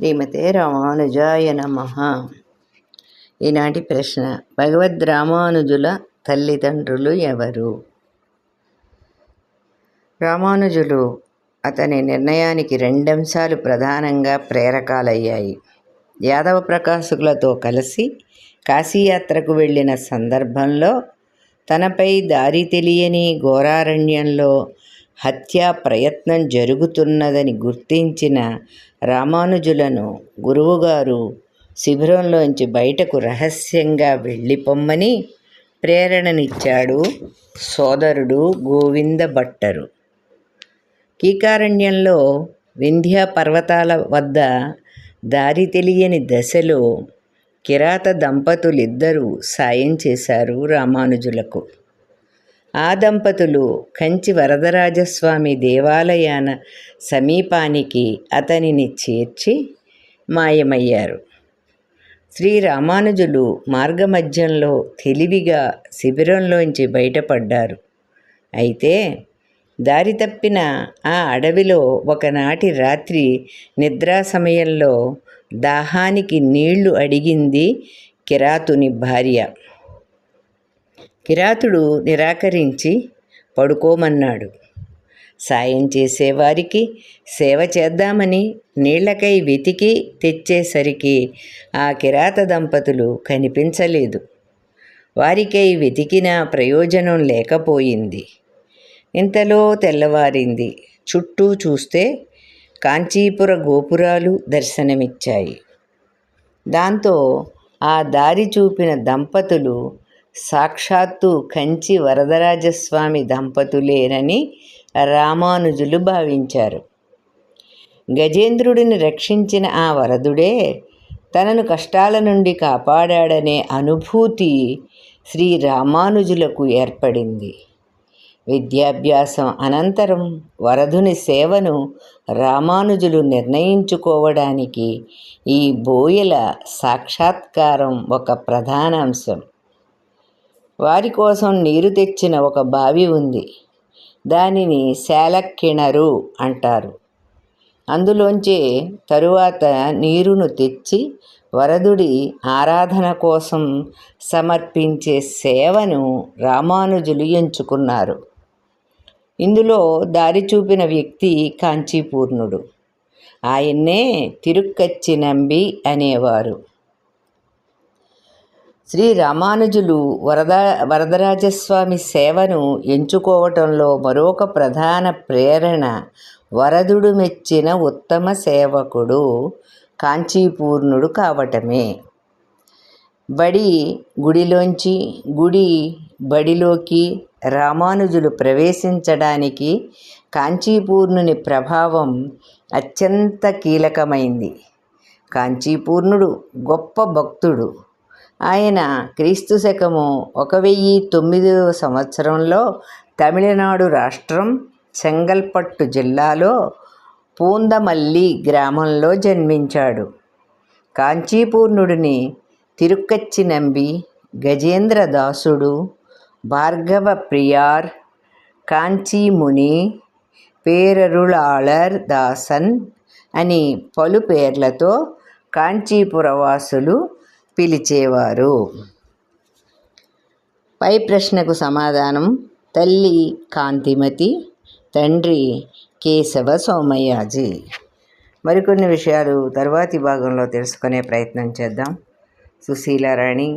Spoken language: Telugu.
శ్రీమతే రామానుజాయ నమ. ఈనాటి ప్రశ్న భగవద్ రామానుజుల తల్లిదండ్రులు ఎవరు? రామానుజులు అతని నిర్ణయానికి రెండంశాలు ప్రధానంగా ప్రేరకాలయ్యాయి. యాదవ ప్రకాశకులతో కలిసి కాశీయాత్రకు వెళ్ళిన సందర్భంలో తనపై దారి తెలియని ఘోరారణ్యంలో హత్యా ప్రయత్నం జరుగుతున్నదని గుర్తించిన రామానుజులను గురువుగారు శిబిరంలోంచి బయటకు రహస్యంగా వెళ్ళిపొమ్మని ప్రేరణనిచ్చాడు సోదరుడు గోవింద భట్టరు. కీకారణ్యంలో వింధ్యా పర్వతాల వద్ద దారి తెలియని దశలో కిరాత దంపతులిద్దరూ సాయం చేశారు రామానుజులకు. ఆ దంపతులు కంచి వరదరాజస్వామి దేవాలయాన సమీపానికి అతనిని చేర్చి మాయమయ్యారు. శ్రీ రామానుజులు మార్గమధ్యంలో తెలివిగా శిబిరంలోంచి బయటపడ్డారు. అయితే దారి తప్పిన ఆ అడవిలో ఒకనాటి రాత్రి నిద్రా సమయంలో దాహానికి నీళ్ళు అడిగింది కిరాతుని భార్య. కిరాతుడు నిరాకరించి పడుకోమన్నాడు. సాయం చేసేవారికి సేవ చేద్దామని నీళ్ళకై వెతికి తెచ్చేసరికి ఆ కిరాత దంపతులు కనిపించలేదు. వారికై వెతికిన ప్రయోజనం లేకపోయింది. ఇంతలో తెల్లవారింది. చుట్టూ చూస్తే కాంచీపుర గోపురాలు దర్శనమిచ్చాయి. దాంతో ఆ దారి చూపిన దంపతులు సాక్షాత్తు కంచి వరదరాజస్వామి దంపతులేనని రామానుజులు భావించారు. గజేంద్రుడిని రక్షించిన ఆ వరదుడే తనను కష్టాల నుండి కాపాడాడనే అనుభూతి శ్రీ రామానుజులకు ఏర్పడింది. విద్యాభ్యాసం అనంతరం వరధుని సేవను రామానుజులు నిర్ణయించుకోవడానికి ఈ బోయల సాక్షాత్కారం ఒక ప్రధాన అంశం వారి కోసం నీరు తెచ్చిన ఒక బావి ఉంది. దానిని శాలక్కిణరు అంటారు. అందులోంచే తరువాత నీరును తెచ్చి వరదుడి ఆరాధన కోసం సమర్పించే సేవను రామానుజులు ఎంచుకున్నారు. ఇందులో దారి చూపిన వ్యక్తి కాంచీపూర్ణుడు. ఆయన్నే తిరుక్కచ్చి నంబి అనేవారు. శ్రీ రామానుజులు వరద వరదరాజస్వామి సేవను ఎంచుకోవటంలో మరొక ప్రధాన ప్రేరణ వరదుడు మెచ్చిన ఉత్తమ సేవకుడు కాంచీపూర్ణుడు కావటమే. బడి గుడిలోంచి గుడి బడిలోకి రామానుజులు ప్రవేశించడానికి కాంచీపూర్ణుని ప్రభావం అత్యంత కీలకమైంది. కాంచీపూర్ణుడు గొప్ప భక్తుడు. ఆయన క్రీస్తు శకము ఒక వెయ్యి తొమ్మిదవ సంవత్సరంలో తమిళనాడు రాష్ట్రం చెంగల్పట్టు జిల్లాలో పూందమల్లి గ్రామంలో జన్మించాడు. కాంచీపూర్ణుడిని తిరుక్కచ్చి నంబి గజేంద్ర దాసుడు భార్గవ ప్రియార్ కాంచీముని పేరరుళాళర్ దాసన్ అని పలు పేర్లతో కాంచీపురవాసులు పిలిచేవారు. పై ప్రశ్నకు సమాధానం తల్లి కాంతిమతి తండ్రి కేశవ సోమయాజీ. మరికొన్ని విషయాలు తర్వాతి భాగంలో తెలుసుకునే ప్రయత్నం చేద్దాం. సుశీలారాణి